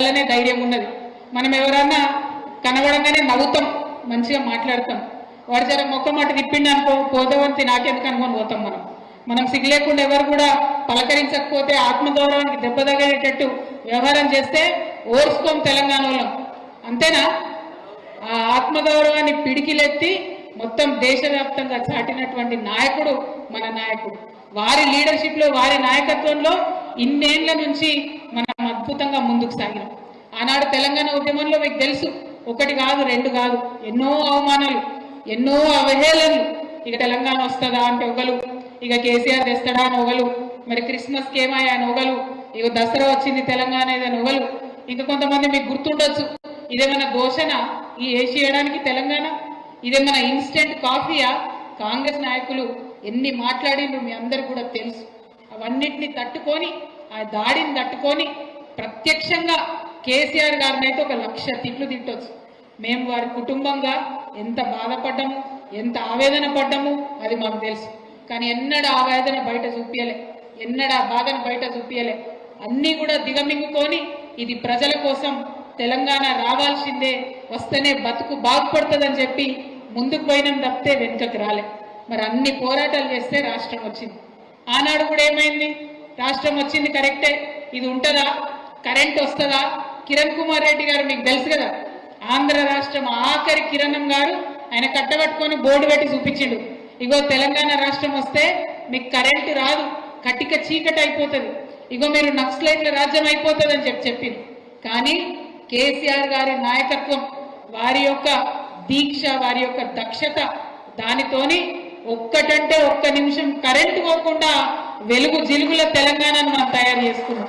వల్లనే ధైర్యం ఉన్నది. మనం ఎవరన్నా కనబడంగానే నవ్వుతాం మంచిగా మాట్లాడతాం. వారి జర మొక్క మాట తిప్పిండి అనుకో పోదవంతి నాకెందుకు అనుకొని పోతాం మనం. మనం సిగ్గులేకుండా ఎవరు కూడా పలకరించకపోతే ఆత్మగౌరవానికి దెబ్బ తగిలేటట్టు వ్యవహారం చేస్తే ఓర్చుకోం తెలంగాణ వాళ్ళం. అంతేనా? ఆ ఆత్మగౌరవాన్ని పిడికిలెత్తి మొత్తం దేశవ్యాప్తంగా చాటినటువంటి నాయకుడు మన నాయకుడు. వారి లీడర్షిప్లో వారి నాయకత్వంలో ఇన్నేళ్ళ నుంచి మనం అద్భుతంగా ముందుకు సాగినాం. ఆనాడు తెలంగాణ ఉద్యమంలో మీకు తెలుసు ఒకటి కాదు రెండు కాదు ఎన్నో అవమానాలు ఎన్నో అవహేళనలు. ఇక తెలంగాణ వస్తుందా అంటే ఒకలు ఇక కేసీఆర్ తెస్తాడా అని ఒకలు మరి క్రిస్మస్ కేమాయా అని ఒకలు ఇక దసరా వచ్చింది తెలంగాణ ఏదని ఒకరు ఇంకా కొంతమంది మీకు గుర్తుండొచ్చు ఇదేమైనా ఘోషణ ఈ ఏసి చేయడానికి తెలంగాణ ఇదేమైనా ఇన్స్టెంట్ కాఫీయా కాంగ్రెస్ నాయకులు ఎన్ని మాట్లాడిండ్రు మీ అందరు కూడా తెలుసు. అవన్నిటిని తట్టుకొని ఆ దాడిని తట్టుకొని ప్రత్యక్షంగా కేసీఆర్ గారిని అయితే ఒక లక్ష తిట్లు తిట్టొచ్చు. మేము వారి కుటుంబంగా ఎంత బాధపడ్డాము ఎంత ఆవేదన పడ్డాము అది మాకు తెలుసు. కానీ ఎన్నడ ఆవేదన బయట చూపించలే ఎన్నడ బాధను బయట చూపించలే అన్నీ కూడా దిగమింగుకొని ఇది ప్రజల కోసం తెలంగాణ రావాల్సిందే వస్తేనే బతుకు బాగుపడుతుందని చెప్పి ముందుకు పోయినాం తప్పితే వెనుకకు రాలే. మరి అన్ని పోరాటాలు చేస్తే రాష్ట్రం వచ్చింది. ఆనాడు కూడా ఏమైంది? రాష్ట్రం వచ్చింది కరెక్టే. ఇది ఉంటుందా? కరెంట్ వస్తుందా? కిరణ్ కుమార్ రెడ్డి గారు మీకు తెలుసు కదా ఆంధ్ర రాష్ట్రం ఆఖరి కిరణం గారు ఆయన కట్టబట్టుకొని బోర్డు పెట్టి చూపించిండు. ఇగో తెలంగాణ రాష్ట్రం వస్తే మీకు కరెంటు రాదు కటిక చీకటి అయిపోతుంది. ఇగో మీరు నక్సలైట్ల రాజ్యం అయిపోతుంది అని చెప్పి చెప్పింది కానీ కేసీఆర్ గారి నాయకత్వం వారి యొక్క దీక్ష వారి యొక్క దక్షత దానితోని ఒక్కటంటే ఒక్క నిమిషం కరెంటు పోకుండా వెలుగు జిలుగుల తెలంగాణను మనం తయారు చేసుకున్నాం.